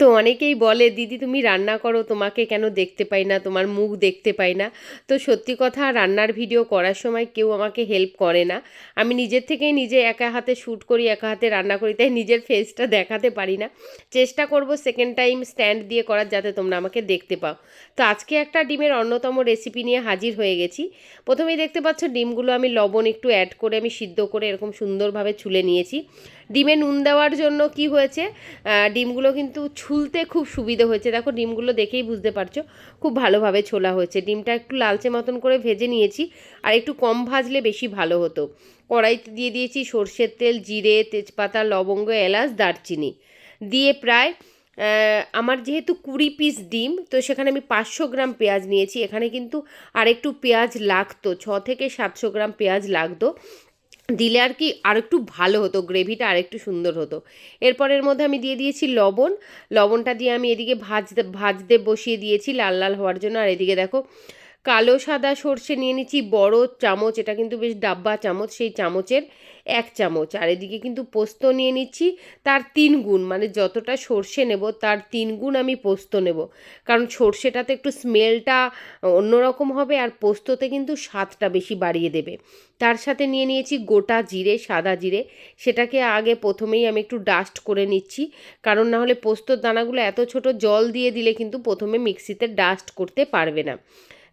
তো অনেকেই বলে, দিদি, তুমি রান্না করো, তোমাকে কেন দেখতে পাই না? তোমার মুখ দেখতে পাই না। তো সত্যি কথা, রান্নার ভিডিও করার সময় কেউ আমাকে হেল্প করে না। আমি নিজের থেকেই নিজে একা হাতে শ্যুট করি, একা হাতে রান্না করি, তাই নিজের ফেসটা দেখাতে পারি না। চেষ্টা করব সেকেন্ড টাইম স্ট্যান্ড দিয়ে করার যাতে তোমরা আমাকে দেখতে পাও। তো আজকে একটা ডিমের অন্যতম রেসিপি নিয়ে হাজির হয়ে গেছি। প্রথমেই দেখতে পাচ্ছ, ডিমগুলো আমি লবণ একটু অ্যাড করে আমি সিদ্ধ করে এরকম সুন্দরভাবে ছুলে নিয়েছি। ডিমে নুন দেওয়ার জন্য কি হয়েছে? ডিমগুলো কিন্তু ছুলতে খুব সুবিধে হয়েছে। দেখো, ডিমগুলো দেখেই বুঝতে পারছ, খুব ভালোভাবে ছোলা হয়েছে। ডিমটা একটু লালচে মতন করে ভেজে নিয়েছি, আর একটু কম ভাজলে বেশি ভালো হতো। কড়াইতে দিয়ে দিয়েছি সর্ষের তেল, জিরে, তেজপাতা, লবঙ্গ, এলাচ, দারচিনি। দিয়ে প্রায় আমার যেহেতু কুড়ি পিস ডিম, তো সেখানে আমি পাঁচশো গ্রাম পেঁয়াজ নিয়েছি। এখানে কিন্তু আরেকটু পেঁয়াজ লাগতো, ছ থেকে সাতশো গ্রাম পেঁয়াজ লাগতো। দিলে আর কি আর একটু ভালো হতো, গ্রেভিটা আর একটু সুন্দর হতো। এরপরের মধ্যে আমি দিয়ে দিয়েছি লবণ। লবণটা দিয়ে আমি এদিকে ভাজতে ভাজতে বসিয়ে দিয়েছি লাল লাল হওয়ার জন্য। আর এদিকে দেখো কালো, সাদা, সর্ষে নিয়ে নিচ্ছি, বড় চামচ, এটা কিন্তু বেশ ডাব্বা চামচ, সেই চামচের এক চামচ। আর এদিকে কিন্তু পোস্ত নিয়ে নিচ্ছি, তার তিন গুণ মানে যতটা সর্ষে নেব, তার তিন গুণ আমি পোস্ত নেব। কারণ সর্ষেটাতে একটু স্মেলটা অন্যরকম হবে, আর পোস্ততে কিন্তু স্বাদটা বেশি বাড়িয়ে দেবে। তার সাথে নিয়ে নিয়েছি গোটা জিরে, সাদা জিরে। সেটাকে আগে প্রথমেই আমি একটু ডাস্ট করে নিচ্ছি, কারণ না হলে পোস্তর দানাগুলো এত ছোট জল দিয়ে দিলে কিন্তু প্রথমে মিক্সিতে ডাস্ট করতে পারবে না।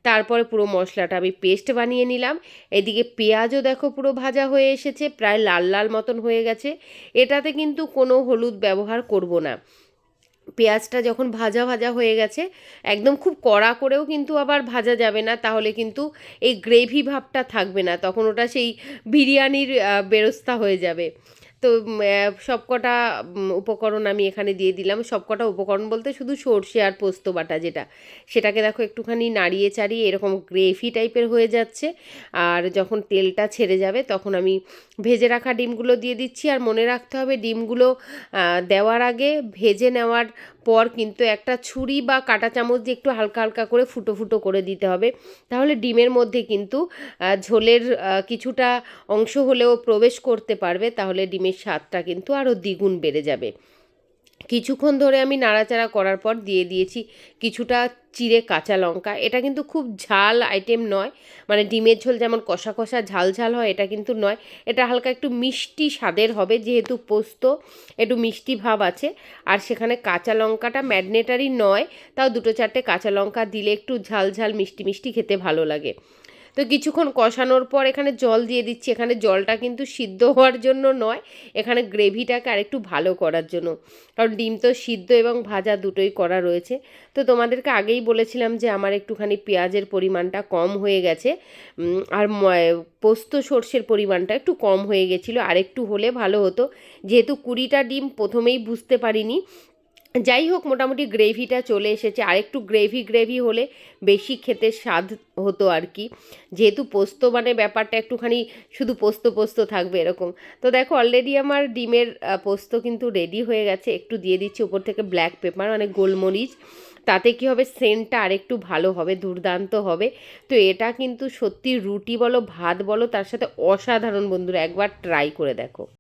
তারপরে পুরো মশলাটা আমি পেস্ট বানিয়ে নিলাম। এদিকে পেঁয়াজও দেখো পুরো ভাজা হয়ে এসেছে, প্রায় লাল লাল মতন হয়ে গেছে। এটাতে কিন্তু কোনো হলুদ ব্যবহার করব না। পেঁয়াজটা যখন ভাজা ভাজা হয়ে গেছে, একদম খুব কড়া করেও কিন্তু আবার ভাজা যাবে না, তাহলে কিন্তু এই গ্রেভি ভাবটা থাকবে না, তখন ওটা সেই বিরিয়ানির বেরস্তা হয়ে যাবে। তো সবকটা উপকরণ আমি এখানে দিয়ে দিলাম। সবকটা উপকরণ বলতে শুধু সর্ষে আর পোস্ত বাটা যেটা। সেটাকে দেখো একটুখানি নাড়িয়ে চাড়িয়ে এরকম গ্রেভি টাইপের হয়ে যাচ্ছে। আর যখন তেলটা ছেড়ে যাবে তখন আমি ভেজে রাখা ডিমগুলো দিয়ে দিচ্ছি। আর মনে রাখতে হবে ডিমগুলো দেওয়ার আগে ভেজে নেওয়ার পর কিন্তু একটা ছুরি বা কাটা চামচ দিয়ে একটু হালকা হালকা করে ফুটো ফুটো করে দিতে হবে। তাহলে ডিমের মধ্যে কিন্তু ঝোলের কিছুটা অংশ হলেও প্রবেশ করতে পারবে, তাহলে ডিমের স্বাদটা কিন্তু আরও দ্বিগুণ বেড়ে যাবে। কিছুক্ষণ ধরে আমি নাড়াচাড়া করার পর দিয়ে দিয়েছি কিছুটা চিড়ে কাঁচা লঙ্কা। এটা কিন্তু খুব ঝাল আইটেম নয়। মানে ডিমের ঝোল যেমন কষা কষা ঝাল ঝাল হয়, এটা কিন্তু নয়। এটা হালকা একটু মিষ্টি স্বাদের হবে যেহেতু পোস্ত, একটু মিষ্টি ভাব আছে। আর সেখানে কাঁচা লঙ্কাটা ম্যাডনেটারি নয়, তাও দুটো চারটে কাঁচা লঙ্কা দিলে একটু ঝাল ঝাল মিষ্টি মিষ্টি খেতে ভালো লাগে। তো কিছুক্ষণ কষানোর পর এখানে জল দিয়ে দিচ্ছি। এখানে জলটা কিন্তু সিদ্ধ হওয়ার জন্য নয়, এখানে গ্রেভিটাকে আরেকটু ভালো করার জন্য। কারণ ডিম তো সিদ্ধ এবং ভাজা দুটোই করা রয়েছে। তো তোমাদেরকে আগেই বলেছিলাম যে আমার একটুখানি পেঁয়াজের পরিমাণটা কম হয়ে গেছে। আর পোস্ত সর্ষের পরিমাণটা একটু কম হয়ে গেছিল। আর একটু হলে ভালো হতো। যেহেতু কুড়িটা ডিম প্রথমেই বুঝতে পারিনি যাই হোক, মোটামুটি গ্রেভিটা চলে এসেছে। আর একটু গ্রেভি গ্রেভি হলে বেশি খেতে স্বাদ হতো আর কি। যেহেতু পোস্ত মানে ব্যাপারটা একটুখানি শুধু পোস্ত পোস্ত থাকবে এরকম। তো দেখো অলরেডি আমার ডিমের পোস্ত কিন্তু রেডি হয়ে গেছে। একটু দিয়ে দিচ্ছি উপর থেকে ব্ল্যাক পেপার মানে গোলমরিচ। তাতে কি হবে? সেন্টটা আরেকটু ভালো হবে, দুর্দান্ত হবে। তো এটা কিন্তু সত্যি রুটি বলো, ভাত বলো, তার সাথে অসাধারণ বন্ধুরা, একবার ট্রাই করে দেখো।